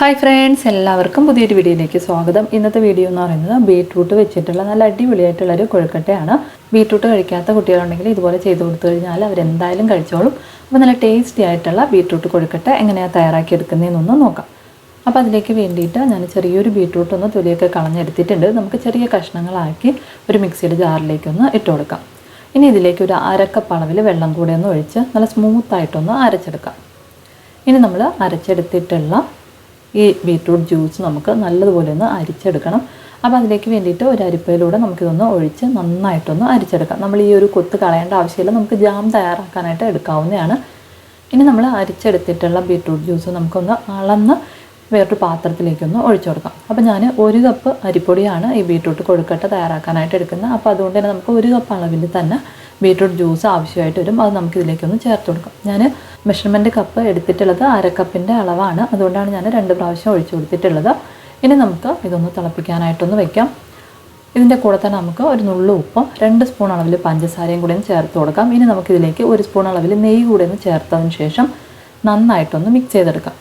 Hi friends എല്ലാവർക്കും പുതിയൊരു വീഡിയോയിലേക്ക് സ്വാഗതം. ഇന്നത്തെ വീഡിയോ എന്ന് പറയുന്നത് ബീട്രൂട്ട് വെച്ചിട്ടുള്ള നല്ല അടിപൊളിയായിട്ടുള്ള ഒരു കൊഴുക്കട്ടയാണ്. ബീട്രൂട്ട് കഴിക്കാത്ത കുട്ടികളുണ്ടെങ്കിൽ ഇതുപോലെ ചെയ്ത് കൊടുത്തു കഴിഞ്ഞാൽ അവരെന്തായാലും കഴിച്ചോളും. അപ്പോൾ നല്ല ടേസ്റ്റി ആയിട്ടുള്ള ബീട്രൂട്ട് കൊഴുക്കട്ട എങ്ങനെയാണ് തയ്യാറാക്കി എടുക്കുന്നതെന്നൊന്ന് നോക്കാം. അപ്പോൾ അതിലേക്ക് വേണ്ടിയിട്ട് ഞാൻ ചെറിയൊരു ബീട്രൂട്ട് ഒന്ന് തൊലിയൊക്കെ കളഞ്ഞെടുത്തിട്ടുണ്ട്. നമുക്ക് ചെറിയ കഷ്ണങ്ങളാക്കി ഒരു മിക്സിയുടെ ജാറിലേക്കൊന്ന് ഇട്ട് കൊടുക്കാം. ഇനി ഇതിലേക്ക് ഒരു അരക്കപ്പ് അളവിൽ വെള്ളം കൂടെ ഒന്ന് ഒഴിച്ച് നല്ല സ്മൂത്തായിട്ടൊന്ന് അരച്ചെടുക്കാം. ഇനി നമ്മൾ അരച്ചെടുത്തിട്ടുള്ള ഈ ബീട്രൂട്ട് ജ്യൂസ് നമുക്ക് നല്ലതുപോലെ ഒന്ന് അരിച്ചെടുക്കണം. അപ്പോൾ അതിലേക്ക് വേണ്ടിയിട്ട് ഒരു അരിപ്പയിലൂടെ നമുക്കിതൊന്ന് ഒഴിച്ച് നന്നായിട്ടൊന്ന് അരിച്ചെടുക്കാം. നമ്മൾ ഈ ഒരു കൊത്ത് കളയേണ്ട ആവശ്യമില്ല. നമുക്ക് ജാം തയ്യാറാക്കാനായിട്ട് എടുക്കാവുന്നതാണ്. ഇനി നമ്മൾ അരിച്ചെടുത്തിട്ടുള്ള ബീട്രൂട്ട് ജ്യൂസ് നമുക്കൊന്ന് അളന്ന് വേറൊരു പാത്രത്തിലേക്കൊന്ന് ഒഴിച്ചു കൊടുക്കാം. അപ്പോൾ ഞാൻ ഒരു കപ്പ് അരിപ്പൊടിയാണ് ഈ ബീട്രൂട്ട് കൊഴുക്കട്ട തയ്യാറാക്കാനായിട്ട് എടുക്കുന്നത്. അപ്പോൾ അതുകൊണ്ട് തന്നെ നമുക്ക് ഒരു കപ്പ് അളവിൽ തന്നെ ബീട്രൂട്ട് ജ്യൂസ് ആവശ്യമായിട്ട് വരും അത് നമുക്ക് ഇതിലേക്കൊന്ന് ചേർത്ത് കൊടുക്കാം. ഞാൻ മെഷർമെന്റ് കപ്പ് എടുത്തിട്ടുള്ളത് അര കപ്പിന്റെ അളവാണ്. അതുകൊണ്ടാണ് ഞാൻ രണ്ട് പ്രാവശ്യം ഒഴിച്ചു കൊടുത്തിട്ടുള്ളത്. ഇനി നമുക്ക് ഇതൊന്ന് തിളപ്പിക്കാനായിട്ടൊന്ന് വെക്കാം. ഇതിന്റെ കൂടെ തന്നെ നമുക്ക് ഒരു നുള്ളു ഉപ്പും രണ്ട് സ്പൂൺ അളവിൽ പഞ്ചസാരയും കൂടി ഒന്ന് ചേർത്ത് കൊടുക്കാം. ഇനി നമുക്കിതിലേക്ക് ഒരു സ്പൂൺ അളവിൽ നെയ്യ് കൂടി ഒന്ന് ചേർത്തതിന് ശേഷം നന്നായിട്ടൊന്ന് മിക്സ് ചെയ്തെടുക്കാം.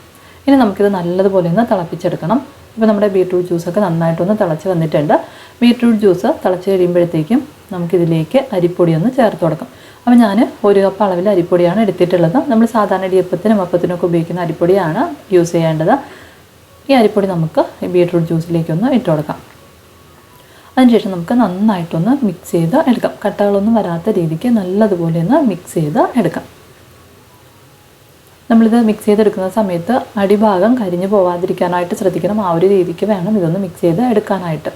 ഇനി നമുക്കിത് നല്ലതുപോലെ ഒന്ന് തിളപ്പിച്ചെടുക്കണം. ഇപ്പോൾ നമ്മുടെ ബീട്രൂട്ട് ജ്യൂസൊക്കെ നന്നായിട്ടൊന്ന് തിളച്ച് വന്നിട്ടുണ്ട്. ബീട്രൂട്ട് ജ്യൂസ് തിളച്ച് കഴിയുമ്പോഴത്തേക്കും നമുക്കിതിലേക്ക് അരിപ്പൊടി ഒന്ന് ചേർത്ത് കൊടുക്കാം. അപ്പോൾ ഞാൻ ഒരു കപ്പ് അളവിൽ അരിപ്പൊടിയാണ് എടുത്തിട്ടുള്ളത്. നമ്മൾ സാധാരണ ഇടിയപ്പത്തിനും അപ്പത്തിനും ഒക്കെ ഉപയോഗിക്കുന്ന അരിപ്പൊടിയാണ് യൂസ് ചെയ്യേണ്ടത്. ഈ അരിപ്പൊടി നമുക്ക് ബീട്രൂട്ട് ജ്യൂസിലേക്കൊന്ന് ഇട്ട് കൊടുക്കാം. അതിനുശേഷം നമുക്ക് നന്നായിട്ടൊന്ന് മിക്സ് ചെയ്ത് എടുക്കാം. കട്ടകളൊന്നും വരാത്ത രീതിക്ക് നല്ലതുപോലെ ഒന്ന് മിക്സ് ചെയ്ത് എടുക്കാം. നമ്മളിത് മിക്സ് ചെയ്തെടുക്കുന്ന സമയത്ത് അടിഭാഗം കരിഞ്ഞു പോവാതിരിക്കാനായിട്ട് ശ്രദ്ധിക്കണം. ആ ഒരു രീതിക്ക് വേണം ഇതൊന്ന് മിക്സ് ചെയ്ത് എടുക്കാനായിട്ട്.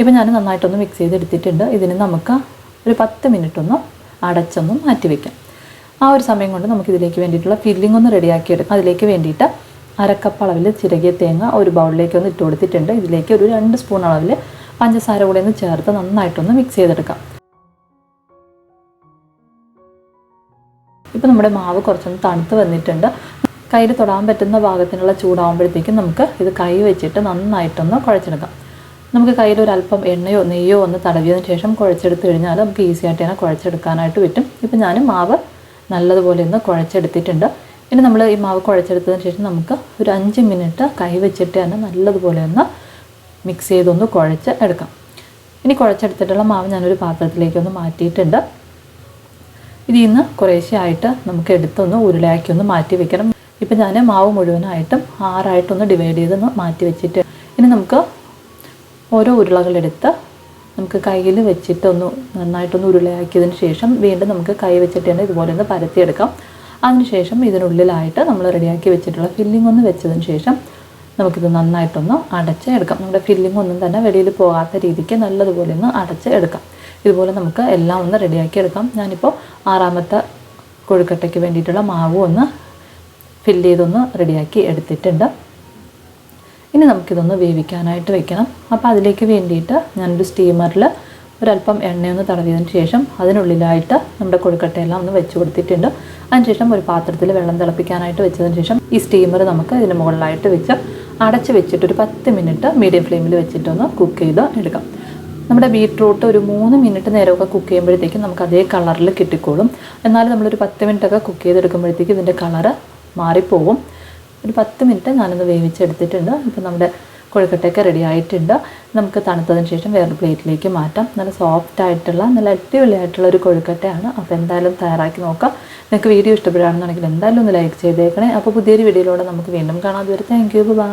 ഇപ്പം ഞാൻ നന്നായിട്ടൊന്ന് മിക്സ് ചെയ്തെടുത്തിട്ടുണ്ട്. ഇതിന് നമുക്ക് ഒരു പത്ത് മിനിറ്റ് ഒന്ന് അടച്ചൊന്ന് മാറ്റി വയ്ക്കാം ആ ഒരു സമയം കൊണ്ട് നമുക്ക് ഇതിലേക്ക് വേണ്ടിയിട്ടുള്ള ഫില്ലിംഗ് ഒന്ന് റെഡിയാക്കി എടുക്കാം. അതിലേക്ക് വേണ്ടിയിട്ട് അരക്കപ്പ് അളവിൽ ചിരകിയ തേങ്ങ ഒരു ബൗളിലേക്ക് ഒന്ന് ഇട്ട് കൊടുത്തിട്ടുണ്ട്. ഇതിലേക്ക് ഒരു രണ്ട് സ്പൂൺ അളവിൽ പഞ്ചസാര കൂടെ ഒന്ന് ചേർത്ത് നന്നായിട്ടൊന്ന് മിക്സ് ചെയ്തെടുക്കാം. ഇപ്പോൾ നമ്മുടെ മാവ് കുറച്ചൊന്ന് തണുത്ത് വന്നിട്ടുണ്ട്. കയ്യിൽ തൊടാൻ പറ്റുന്ന ഭാഗത്തിനുള്ള ചൂടാകുമ്പോഴത്തേക്കും നമുക്ക് ഇത് കൈ വെച്ചിട്ട് നന്നായിട്ടൊന്ന് കുഴച്ചെടുക്കാം. നമുക്ക് കയ്യിൽ ഒരു അല്പം എണ്ണയോ നെയ്യോ ഒന്ന് തടവിയതിന് ശേഷം കുഴച്ചെടുത്ത് കഴിഞ്ഞാൽ നമുക്ക് ഈസി ആയിട്ട് തന്നെ കുഴച്ചെടുക്കാനായിട്ട് പറ്റും. ഇപ്പം ഞാൻ മാവ് നല്ലതുപോലെ ഒന്ന് കുഴച്ചെടുത്തിട്ടുണ്ട്. ഇനി നമ്മൾ ഈ മാവ് കുഴച്ചെടുത്തതിന് ശേഷം നമുക്ക് ഒരു അഞ്ച് മിനിറ്റ് കൈ വെച്ചിട്ട് തന്നെ നല്ലതുപോലെ ഒന്ന് മിക്സ് ചെയ്തൊന്ന് കുഴച്ച് എടുക്കാം. ഇനി കുഴച്ചെടുത്തിട്ടുള്ള മാവ് ഞാനൊരു പാത്രത്തിലേക്കൊന്ന് മാറ്റിയിട്ടുണ്ട്. ഇതിൽ നിന്ന് കുറേശ്ശെയായിട്ട് നമുക്ക് എടുത്തൊന്ന് ഉരുളയാക്കി ഒന്ന് മാറ്റി വെക്കണം. ഇപ്പം ഞാൻ മാവ് മുഴുവനായിട്ടും ആറായിട്ടൊന്ന് ഡിവൈഡ് ചെയ്തൊന്ന് മാറ്റി വെച്ചിട്ട് ഇനി നമുക്ക് ഓരോ ഉരുളകളെടുത്ത് നമുക്ക് കയ്യിൽ വെച്ചിട്ടൊന്ന് നന്നായിട്ടൊന്ന് ഉരുളയാക്കിയതിന് ശേഷം വീണ്ടും നമുക്ക് കൈ വെച്ചിട്ട് തന്നെ ഇതുപോലെ ഒന്ന് പരത്തിയെടുക്കാം. അതിനുശേഷം ഇതിനുള്ളിലായിട്ട് നമ്മൾ റെഡിയാക്കി വെച്ചിട്ടുള്ള ഫില്ലിംഗ് ഒന്ന് വെച്ചതിന് ശേഷം നമുക്കിത് നന്നായിട്ടൊന്ന് അടച്ച് എടുക്കാം നമ്മുടെ ഫില്ലിംഗ് ഒന്നും തന്നെ വെളിയിൽ പോകാത്ത രീതിക്ക് നല്ലതുപോലെ ഒന്ന് അടച്ച് എടുക്കാം ഇതുപോലെ നമുക്ക് എല്ലാം ഒന്ന് റെഡിയാക്കി എടുക്കാം. ഞാനിപ്പോൾ ആറാമത്തെ കൊഴുക്കട്ടയ്ക്ക് വേണ്ടിയിട്ടുള്ള മാവ് ഒന്ന് ഫില്ല് ചെയ്തൊന്ന് റെഡിയാക്കി എടുത്തിട്ടുണ്ട്. ഇനി നമുക്കിതൊന്ന് വേവിക്കാനായിട്ട് വെക്കണം. അപ്പോൾ അതിലേക്ക് വേണ്ടിയിട്ട് ഞാനൊരു സ്റ്റീമറിൽ ഒരല്പം എണ്ണയൊന്ന് തടവിയതിന് ശേഷം അതിനുള്ളിലായിട്ട് നമ്മുടെ കൊഴുക്കട്ടയെല്ലാം ഒന്ന് വെച്ച് കൊടുത്തിട്ടുണ്ട്. അതിനുശേഷം ഒരു പാത്രത്തിൽ വെള്ളം തിളപ്പിക്കാനായിട്ട് വെച്ചതിന് ശേഷം ഈ സ്റ്റീമർ നമുക്ക് ഇതിന് മുകളിലായിട്ട് വെച്ച് അടച്ച് വെച്ചിട്ട് ഒരു പത്ത് മിനിറ്റ് മീഡിയം ഫ്ലെയിമിൽ വെച്ചിട്ടൊന്ന് കുക്ക് ചെയ്ത് എടുക്കാം. നമ്മുടെ ബീട്രൂട്ട് ഒരു മൂന്ന് മിനിറ്റ് നേരമൊക്കെ കുക്ക് ചെയ്യുമ്പോഴത്തേക്കും നമുക്ക് അതേ കളറിൽ കിട്ടിക്കോളും. എന്നാലും നമ്മളൊരു പത്ത് മിനിറ്റൊക്കെ കുക്ക് ചെയ്തെടുക്കുമ്പോഴത്തേക്കും ഇതിന്റെ കളറ് മാറിപ്പോവും. ഒരു പത്ത് മിനിറ്റ് ഞാനൊന്ന് വേവിച്ചെടുത്തിട്ടുണ്ട്. ഇപ്പം നമ്മുടെ കൊഴുക്കട്ടയൊക്കെ റെഡി ആയിട്ടുണ്ട്. നമുക്ക് തണുത്തതിന് ശേഷം വേറൊരു പ്ലേറ്റിലേക്ക് മാറ്റാം. നല്ല സോഫ്റ്റ് ആയിട്ടുള്ള നല്ല അടിപൊളിയായിട്ടുള്ള ഒരു കൊഴുക്കട്ടയാണ്. അപ്പോൾ എന്തായാലും തയ്യാറാക്കി നോക്കാം. നിങ്ങൾക്ക് വീഡിയോ ഇഷ്ടപ്പെടുകയാണെന്നുണ്ടെങ്കിൽ എന്തായാലും ഒന്ന് ലൈക്ക് ചെയ്തേക്കണേ. അപ്പോൾ പുതിയൊരു വീഡിയോയിലൂടെ നമുക്ക് വീണ്ടും കാണാതെ വരും താങ്ക് യു ബൈ